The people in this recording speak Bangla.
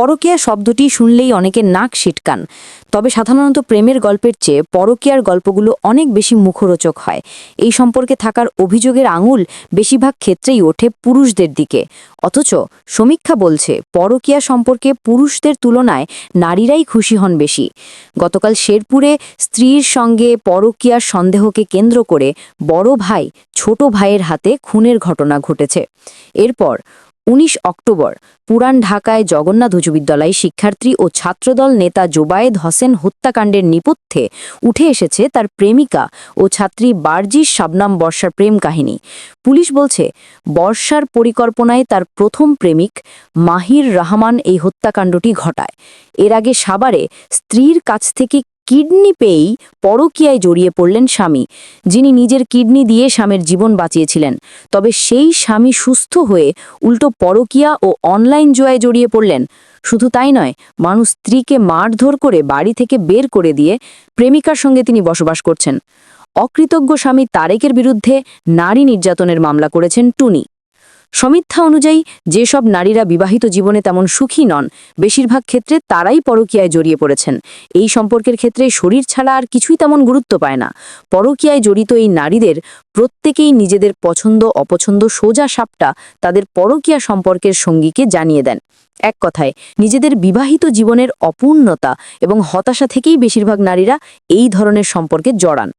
পরকীয়া শব্দটি শুনলেই অনেকের নাক সিটকান তবে সাধারণত প্রেমের গল্পের চেয়ে পরকীয়ার গল্পগুলো অনেক বেশি মুখরোচক হয়। এই সম্পর্কে থাকার অভিযোগের আঙুল বেশিরভাগ ক্ষেত্রেই ওঠে পুরুষদের দিকে। অথচ সমীক্ষা বলছে, পরকীয়া সম্পর্কে পুরুষদের তুলনায় নারীরাই খুশি হন বেশি। গতকাল শেরপুরে স্ত্রীর সঙ্গে পরকীয়ার সন্দেহকে কেন্দ্র করে বড় ভাই ছোট ভাইয়ের হাতে খুনের ঘটনা ঘটেছে। এরপর উনিশ অক্টোবর, পুরান ঢাকায় জগন্নাথ উচ্চ বিদ্যালয় শিক্ষার্থী ও ছাত্রদল নেতা জোবায়েদ হোসেন হত্যাকাণ্ডের নিপথ্যে উঠে এসেছে তার প্রেমিকা ও ছাত্রী বার্জিস শাবনাম বর্ষার প্রেম কাহিনী। পুলিশ বলছে, বর্ষার পরিকল্পনায় তার প্রথম প্রেমিক মাহির রহমান এই হত্যাকাণ্ডটি ঘটায়। এর আগে সাভারে স্ত্রীর কাছ থেকে কিডনি পেয়েই পরকীয়ায় জড়িয়ে পড়লেন স্বামী, যিনি নিজের কিডনি দিয়ে স্বামীর জীবন বাঁচিয়েছিলেন। তবে সেই স্বামী সুস্থ হয়ে উল্টো পরকীয়া ও অনলাইন জুয়ায় জড়িয়ে পড়লেন। শুধু তাই নয়, মানুষ স্ত্রীকে মারধর করে বাড়ি থেকে বের করে দিয়ে প্রেমিকার সঙ্গে তিনি বসবাস করছেন। অকৃতজ্ঞ স্বামী তারেকের বিরুদ্ধে নারী নির্যাতনের মামলা করেছেন টুনি। সমীক্ষা অনুযায়ী, যেসব নারীরা বিবাহিত জীবনে তেমন সুখী নন, বেশিরভাগ ক্ষেত্রে তারাই পরকীয়ায় জড়িয়ে পড়েছেন। এই সম্পর্কের ক্ষেত্রে শরীর ছাড়া আর কিছুই তেমন গুরুত্ব পায় না। পরকীয়ায় জড়িত এই নারীদের প্রত্যেকেই নিজেদের পছন্দ, অপছন্দ, সোজা সাপটা তাদের পরকীয়া সম্পর্কের সঙ্গীকে জানিয়ে দেন। এক কথায়, নিজেদের বিবাহিত জীবনের অপূর্ণতা এবং হতাশা থেকেই বেশিরভাগ নারীরা এই ধরনের সম্পর্কে জড়ান।